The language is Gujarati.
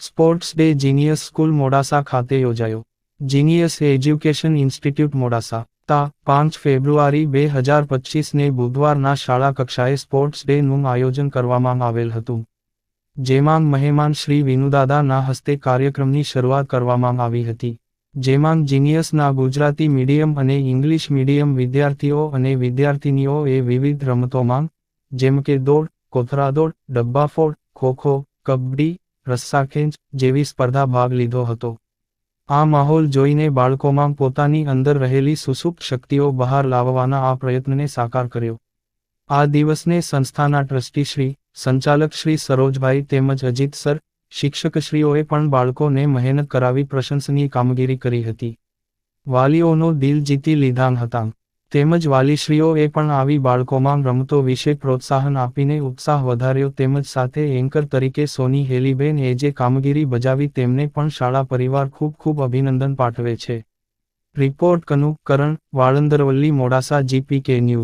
Sports day genius school Modasa ખાતે યોજાયો. જીનિયસ એજ્યુકેશન ઇન્સ્ટિટ્યૂટ મોડાસા, તા પાંચ ફેબ્રુઆરી બે હજાર પચીસને બુધવારના શાળા કક્ષાએ સ્પોર્ટ્સ ડેનું આયોજન કરવામાં આવેલ હતું. જેમાં મહેમાન શ્રી વિનુદાદાના હસ્તે કાર્યક્રમની શરૂઆત કરવામાં આવી હતી. જેમાં જીનિયસના ગુજરાતી મીડિયમ અને ઇંગ્લિશ મીડિયમ વિદ્યાર્થીઓ અને વિદ્યાર્થિનીઓએ વિવિધ રમતોમાં, જેમ કે દોડ કોથરાદોડ ડબ્બાફોડ ખોખો કબડ્ડી રસ્સાખેંચ જેવી સ્પર્ધા ભાગ લીધો હતો. આ માહોલ જોઈને બાળકોમાં પોતાની અંદર રહેલી સુસુપ્ત શક્તિઓ બહાર લાવવાના આ પ્રયત્નને સાકાર કર્યો. આ દિવસને સંસ્થાના ટ્રસ્ટીશ્રી સંચાલક શ્રી સરોજભાઈ તેમજ અજીત સર, શિક્ષકશ્રીઓએ પણ બાળકોને મહેનત કરાવી પ્રશંસનીય કામગીરી કરી હતી. વાલીઓનો દિલ જીતી લીધા હતા. તેમજ વાલીશ્રીઓએ પણ આવી બાળકોમાં રમતો વિશે પ્રોત્સાહન આપીને ઉત્સાહ વધાર્યો. તેમજ સાથે એન્કર તરીકે સોની હેલીબેન એ જે કામગીરી બજાવી તેમને પણ શાળા પરિવાર ખૂબ ખૂબ અભિનંદન પાઠવે છે. રિપોર્ટ કનુ કરણ વાળંદરવલ્લી, મોડાસા જીપી કે ન્યૂઝ.